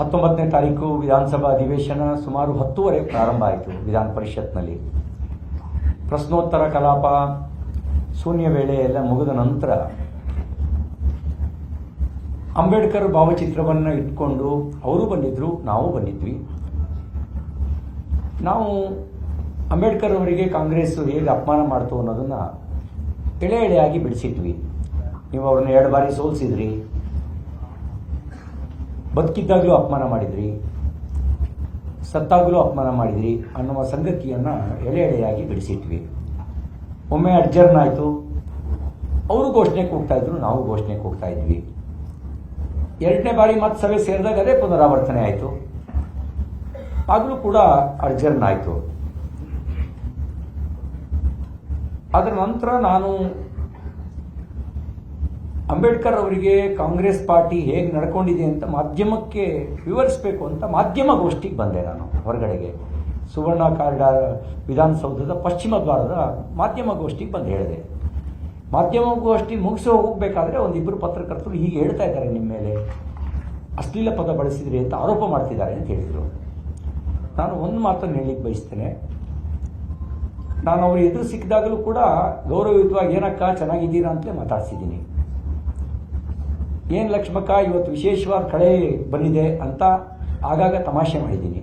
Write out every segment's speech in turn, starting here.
ಹತ್ತೊಂಬತ್ತನೇ ತಾರೀಕು ವಿಧಾನಸಭಾ ಅಧಿವೇಶನ ಸುಮಾರು ಹತ್ತುವರೆ ಪ್ರಾರಂಭ ಆಯಿತು ವಿಧಾನ ಪರಿಷತ್ನಲ್ಲಿ. ಪ್ರಶ್ನೋತ್ತರ ಕಲಾಪ ಶೂನ್ಯ ವೇಳೆ ಎಲ್ಲ ಮುಗಿದ ನಂತರ ಅಂಬೇಡ್ಕರ್ ಭಾವಚಿತ್ರವನ್ನು ಇಟ್ಕೊಂಡು ಅವರು ಬಂದಿದ್ರು, ನಾವು ಬಂದಿದ್ವಿ. ನಾವು ಅಂಬೇಡ್ಕರ್ ಅವರಿಗೆ ಕಾಂಗ್ರೆಸ್ ಹೇಗೆ ಅಪಮಾನ ಮಾಡ್ತು ಅನ್ನೋದನ್ನು ಎಳೆ ಎಳೆಯಾಗಿ ಬಿಡಿಸಿದ್ವಿ. ನೀವು ಅವ್ರನ್ನ ಎರಡು ಬಾರಿ ಸೋಲಿಸಿದ್ರಿ. ಬದುಕಿದ್ದಾಗಲೂ ಅಪಮಾನ ಮಾಡಿದ್ರಿ? ಸತ್ತಾಗಲೂ ಅಪಮಾನ ಮಾಡಿದ್ರಿ ಅನ್ನುವ ಸಂಗತಿಯನ್ನು ಎಳೆ ಎಳೆಯಾಗಿ ಬಿಡಿಸಿಟ್ವಿ. ಒಮ್ಮೆ ಅಡ್ಜರ್ನ್ ಆಯಿತು. ಅವರು ಘೋಷಣೆ ಹೋಗ್ತಾ ಇದ್ರು, ನಾವು ಘೋಷಣೆ ಹೋಗ್ತಾ ಇದ್ವಿ. ಎರಡನೇ ಬಾರಿ ಮತ್ತೆ ಸಭೆ ಸೇರಿದಾಗ ಅದೇ ಪುನರಾವರ್ತನೆ ಆಯಿತು. ಆಗಲೂ ಕೂಡ ಅಡ್ಜರ್ನ್ ಆಯಿತು. ಅದರ ನಂತರ ನಾನು ಅಂಬೇಡ್ಕರ್ ಅವರಿಗೆ ಕಾಂಗ್ರೆಸ್ ಪಾರ್ಟಿ ಹೇಗೆ ನಡ್ಕೊಂಡಿದೆ ಅಂತ ಮಾಧ್ಯಮಕ್ಕೆ ವಿವರಿಸಬೇಕು ಅಂತ ಮಾಧ್ಯಮ ಗೋಷ್ಠಿಗೆ ಬಂದೆ ನಾನು ಹೊರಗಡೆಗೆ. ಸುವರ್ಣ ಕಾರಿಡಾರ್ ವಿಧಾನಸೌಧದ ಪಶ್ಚಿಮ ದ್ವಾರದ ಮಾಧ್ಯಮ ಗೋಷ್ಠಿಗೆ ಬಂದು ಹೇಳಿದೆ. ಮಾಧ್ಯಮ ಗೋಷ್ಠಿ ಮುಗಿಸಿ ಹೋಗಬೇಕಾದ್ರೆ ಒಂದಿಬ್ಬರು ಪತ್ರಕರ್ತರು ಹೀಗೆ ಹೇಳ್ತಾ ಇದ್ದಾರೆ ನಿಮ್ಮ ಮೇಲೆ. ಅಶ್ಲೀಲ ಪದ ಬಳಸಿದ್ರಿ ಅಂತ ಆರೋಪ ಮಾಡ್ತಿದ್ದಾರೆ ಅಂತ ಹೇಳಿದರು. ನಾನು ಒಂದು ಮಾತನ್ನು ಹೇಳಲಿಕ್ಕೆ ಬಯಸ್ತೇನೆ. ನಾನು ಅವರು ಎದುರು ಸಿಕ್ಕಿದಾಗಲೂ ಕೂಡ ಗೌರವಯುತವಾಗಿ ಏನಕ್ಕ ಚೆನ್ನಾಗಿದ್ದೀರಾ ಅಂತಲೇ ಮಾತಾಡ್ಸಿದ್ದೀನಿ. ಏನು ಲಕ್ಷ್ಮಕ್ಕ, ಇವತ್ತು ವಿಶೇಷವಾದ ಕಳೆ ಬಂದಿದೆ ಅಂತ ಆಗಾಗ ತಮಾಷೆ ಮಾಡಿದ್ದೀನಿ.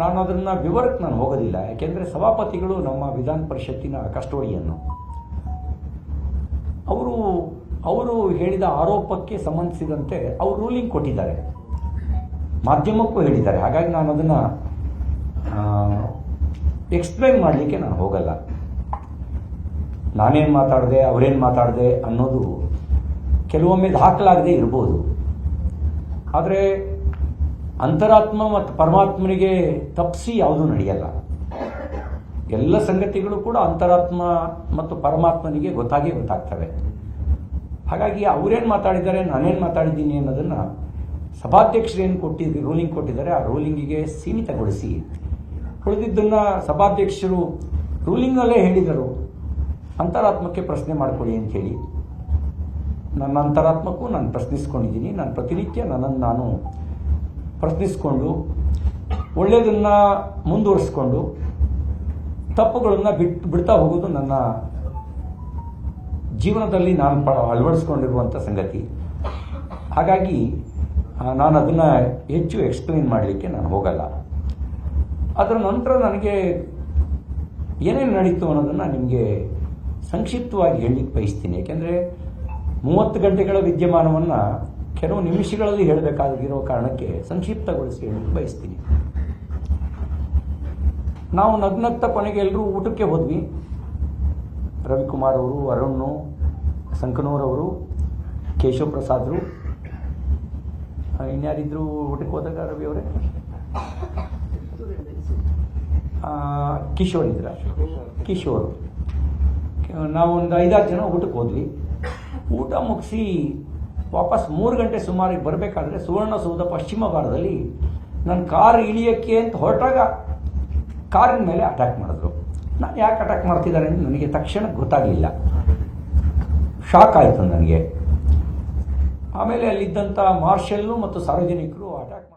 ನಾನು ಅದನ್ನು ವಿವರಕ್ಕೆ ನಾನು ಹೋಗೋದಿಲ್ಲ, ಯಾಕೆಂದರೆ ಸಭಾಪತಿಗಳು ನಮ್ಮ ವಿಧಾನ ಪರಿಷತ್ತಿನ ಕಸ್ಟೋಡಿಯನ್ನು. ಅವರು ಅವರು ಹೇಳಿದ ಆರೋಪಕ್ಕೆ ಸಂಬಂಧಿಸಿದಂತೆ ಅವರು ರೂಲಿಂಗ್ ಕೊಟ್ಟಿದ್ದಾರೆ. ಮಾಧ್ಯಮಕ್ಕೂ ಹೇಳಿದ್ದಾರೆ. ಹಾಗಾಗಿ ನಾನು ಅದನ್ನು ಎಕ್ಸ್ಪ್ಲೈನ್ ಮಾಡಲಿಕ್ಕೆ ನಾನು ಹೋಗಲ್ಲ. ನಾನೇನು ಮಾತಾಡಿದೆ, ಅವರೇನು ಮಾತಾಡಿದೆ ಅನ್ನೋದು ಕೆಲವೊಮ್ಮೆ ದಾಖಲಾಗದೆ ಇರ್ಬೋದು. ಆದರೆ ಅಂತರಾತ್ಮ ಮತ್ತು ಪರಮಾತ್ಮನಿಗೆ ತಪ್ಪಿಸಿ ಯಾವುದೂ ನಡೆಯಲ್ಲ. ಎಲ್ಲ ಸಂಗತಿಗಳು ಕೂಡ ಅಂತರಾತ್ಮ ಮತ್ತು ಪರಮಾತ್ಮನಿಗೆ ಗೊತ್ತಾಗಿ ಗೊತ್ತಾಗ್ತವೆ. ಹಾಗಾಗಿ ಅವರೇನು ಮಾತಾಡಿದ್ದಾರೆ, ನಾನೇನು ಮಾತಾಡಿದ್ದೀನಿ ಅನ್ನೋದನ್ನು ಸಭಾಧ್ಯಕ್ಷರು ಏನು ಕೊಟ್ಟಿದ್ದು ರೂಲಿಂಗ್ ಕೊಟ್ಟಿದ್ದಾರೆ, ಆ ರೂಲಿಂಗಿಗೆ ಸೀಮಿತಗೊಳಿಸಿ. ಉಳಿದಿದ್ದನ್ನು ಸಭಾಧ್ಯಕ್ಷರು ರೂಲಿಂಗಲ್ಲೇ ಹೇಳಿದರು. ಅಂತರಾತ್ಮಕ್ಕೆ ಪ್ರಶ್ನೆ ಮಾಡಿಕೊಳ್ಳಿ ಅಂತ ಹೇಳಿ. ನನ್ನ ಅಂತರಾತ್ಮಕ್ಕೂ ನಾನು ಪ್ರಶ್ನಿಸ್ಕೊಂಡಿದ್ದೀನಿ. ನಾನು ಪ್ರತಿನಿತ್ಯ ನನ್ನನ್ನು ನಾನು ಪ್ರಶ್ನಿಸ್ಕೊಂಡು, ಒಳ್ಳೆಯದನ್ನು ಮುಂದುವರಿಸ್ಕೊಂಡು, ತಪ್ಪುಗಳನ್ನು ಬಿಟ್ಟು ಬಿಡ್ತಾ ಹೋಗೋದು ನನ್ನ ಜೀವನದಲ್ಲಿ ನಾನು ಅಳವಡಿಸ್ಕೊಂಡಿರುವಂಥ ಸಂಗತಿ. ಹಾಗಾಗಿ ನಾನು ಅದನ್ನು ಹೆಚ್ಚು ಎಕ್ಸ್ಪ್ಲೈನ್ ಮಾಡಲಿಕ್ಕೆ ನಾನು ಹೋಗಲ್ಲ. ಅದರ ನಂತರ ನನಗೆ ಏನೇನು ನಡೀತು ಅನ್ನೋದನ್ನು ನಿಮಗೆ ಸಂಕ್ಷಿಪ್ತವಾಗಿ ಹೇಳಲಿಕ್ಕೆ ಬಯಸ್ತೀನಿ. ಯಾಕೆಂದರೆ ಮೂವತ್ತು ಗಂಟೆಗಳ ವಿದ್ಯಮಾನವನ್ನು ಕೆಲವು ನಿಮಿಷಗಳಲ್ಲಿ ಹೇಳಬೇಕಾಗಿರೋ ಕಾರಣಕ್ಕೆ ಸಂಕ್ಷಿಪ್ತಗೊಳಿಸಿ ಹೇಳಲಿಕ್ಕೆ ಬಯಸ್ತೀನಿ. ನಾವು ನಗ್ನಗ್ತ ಕೊನೆಗೆ ಎಲ್ಲರೂ ಊಟಕ್ಕೆ ಹೋದ್ವಿ. ರವಿಕುಮಾರ್ ಅವರು ಅರುಣ್ಣು ಸಂಕನೂರವರು ಕೇಶವ ಪ್ರಸಾದ್ರು. ಇನ್ಯಾರಿದ್ರು ಊಟಕ್ಕೆ ಹೋದಾಗ ರವಿ ಅವರೇ? ಕಿಶೋರ್ ಇದ್ರ ಕಿಶೋರ್. ನಾವು ಒಂದು ಐದಾರು ಜನ ಊಟಕ್ಕೆ ಹೋದ್ವಿ. ಊಟ ಮುಗಿಸಿ ವಾಪಸ್ ಮೂರು ಗಂಟೆ ಸುಮಾರಿಗೆ ಬರಬೇಕಾದ್ರೆ ಸುವರ್ಣಸೌಧ ಪಶ್ಚಿಮ ಭಾರತದಲ್ಲಿ ನನ್ನ ಕಾರ್ ಇಳಿಯೋಕ್ಕೆ ಅಂತ ಹೊರಟಾಗ ಕಾರಿನ ಮೇಲೆ ಅಟ್ಯಾಕ್ ಮಾಡಿದ್ರು. ನಾನು ಯಾಕೆ ಅಟ್ಯಾಕ್ ಮಾಡ್ತಿದ್ದಾರೆ ಅಂತ ನನಗೆ ತಕ್ಷಣ ಗೊತ್ತಾಗಲಿಲ್ಲ. ಶಾಕ್ ಆಯಿತು ನನಗೆ. ಆಮೇಲೆ ಅಲ್ಲಿದ್ದಂಥ ಮಾರ್ಷಲ್ಲು ಮತ್ತು ಸಾರ್ವಜನಿಕರು ಅಟ್ಯಾಕ್